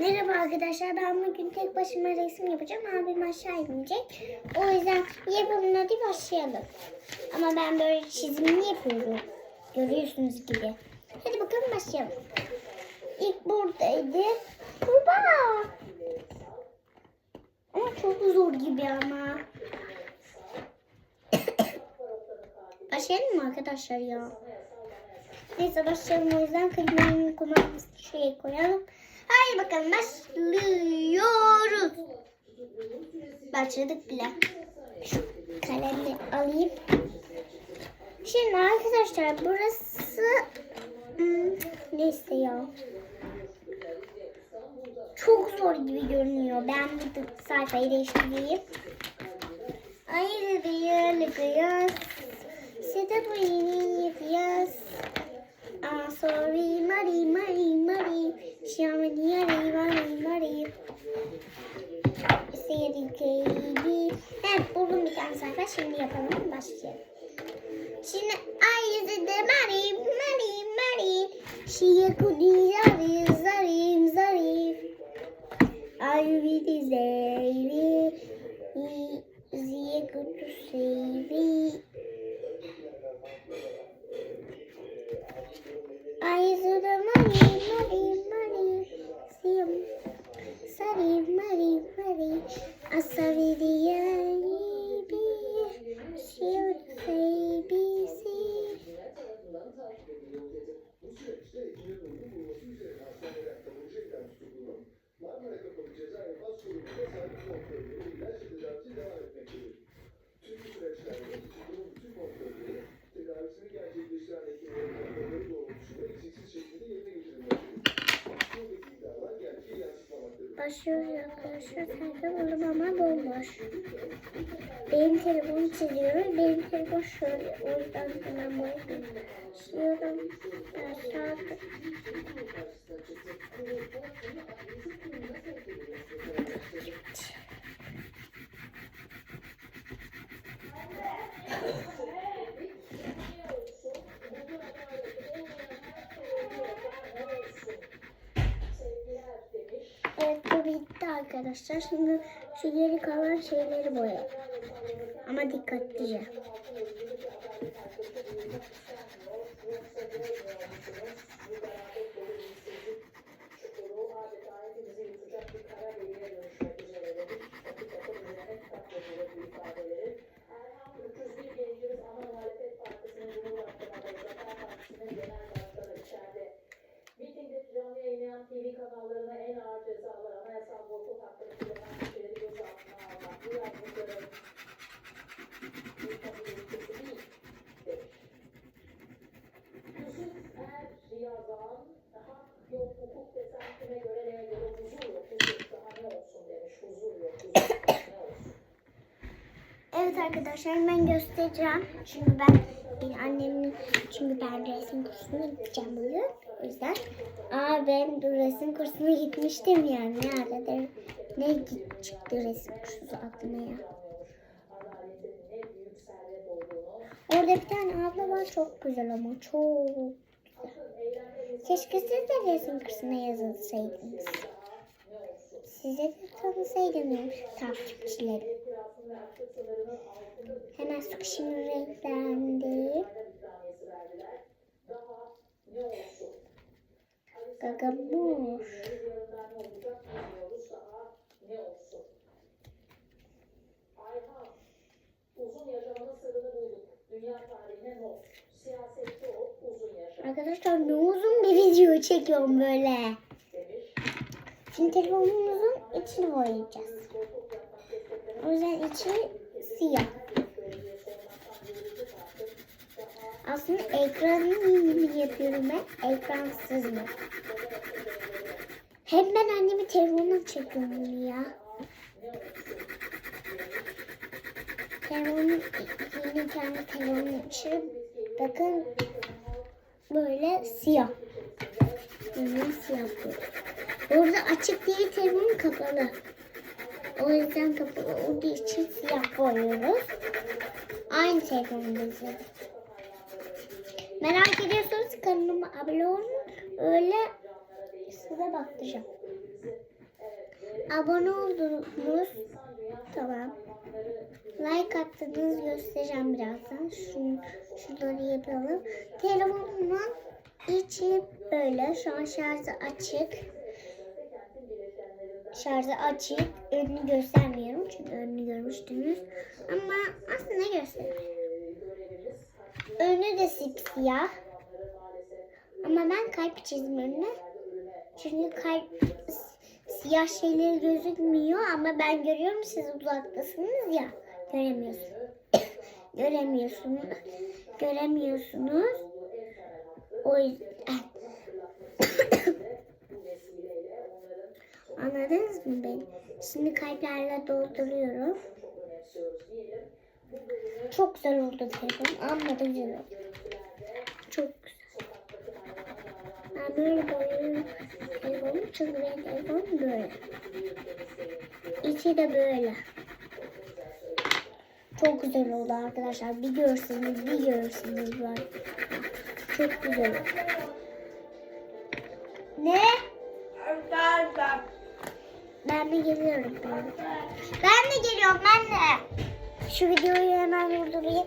Merhaba arkadaşlar ben bugün tek başıma resim yapacağım. Abim aşağı inecek. O yüzden yapalım hadi başlayalım. Ama ben böyle çizimini yapıyorum. Görüyorsunuz gibi. Hadi bakalım başlayalım. İlk buradaydı. Tuba. Ama çok zor gibi ama. Başlayalım mı arkadaşlar ya? Neyse başlayalım o yüzden kırmızı kumandasını şuraya koyalım. Haydi bakalım başlıyoruz. Başladık bile. Şu kalemi alayım. Şimdi arkadaşlar burası hmm, neyse ya. Çok zor gibi görünüyor. Ben bu sayfayı değiştireyim. Ayrı bir yapacağız. Size bu yeni yapacağız. I'm sorry, Mari, Mari, Mari. Şamani, Mari, Mari, Mari. Sevgili. Evet buldum bir tane sayfa. Şimdi yapalım. Başlayalım. Şimdi ay yüzünde Mari, Mari, Mari. Şiye kudi zarif, zarif, zarif. Ay yüzünde zeyri. Ziye kutu seyri. Ay yüzünde Mari, Mari, Mari. Siyam. Sarif, Mari, Mari. Asari diye bir. Şiye seyri, seyri. Başlıyoruz arkadaşlar. Sayfa buldum ama bomboş. Benim telefonu çiziyoruz. Benim telefon şöyle. O yüzden hemen boyayayım. Çiziyorum. Aşağı. Evet bu bitti arkadaşlar. Şimdi şu geri kalan şeyleri boyayalım. Ama dikkatlice. Hak yok, hukuk desen göre neye göre huzur yok, huzur daha ne olsun demiş. Huzur yok, daha. Evet arkadaşlar ben göstereceğim. Çünkü ben benim annemin çünkü ben resim kursuna gideceğim bugün. O yüzden. Aa ben resim kursuna gitmiştim ya. Nerede? Ne git- çıktı resim kursu aklıma ya. Orada bir tane abla var çok güzel ama çok. Keşke siz de resim kursuna yazılsaydınız. Size de tanısaydım takipçilerim. Hemen su şimdi renklendi. Gagamur. Ne uzun bir video çekiyorum böyle. Şimdi telefonumuzun içini boyayacağız. O yüzden içi siyah. Aslında ekranı gibi yapıyorum ben. Ekransız mı? Hem ben annemi telefonla çekiyorum ya. Telefonun yine kendi telefonunu açıp bakın böyle siyah. Böyle siyah bu. Orada açık değil telefonum kapalı. O yüzden kapalı olduğu için siyah boyuyoruz. Aynı telefonumuzu. Merak ediyorsanız kanalıma abone olun. Öyle size baktıracağım. abone oldunuz. Tamam. Like attınız göstereceğim birazdan. Şunu, şunları yapalım. Telefonumun içi böyle. Şu an şarjı açık. Şarjı açık. Önünü göstermiyorum. Çünkü önünü görmüştünüz. Ama aslında gösteriyorum. Önü de siyah. Ama ben kalp çizdim önüne. Çünkü kalp siyah şeyleri gözükmüyor ama ben görüyorum siz uzaktasınız ya. Göremiyorsunuz. Göremiyorsunuz. Göremiyorsunuz. O yüzden. Anladınız mı beni? Şimdi kalplerle dolduruyorum. Çok güzel oldu telefon. Amma da. Çok güzel. Ben böyle boyuyorum telefonu. Çünkü benim telefonum böyle. İçi de böyle. Çok güzel oldu arkadaşlar. Bir görseniz bir görseniz var. Çok güzel oldu. Ne? Ben de geliyorum. Ben de geliyorum ben de. Şu videoyu hemen durdurayım.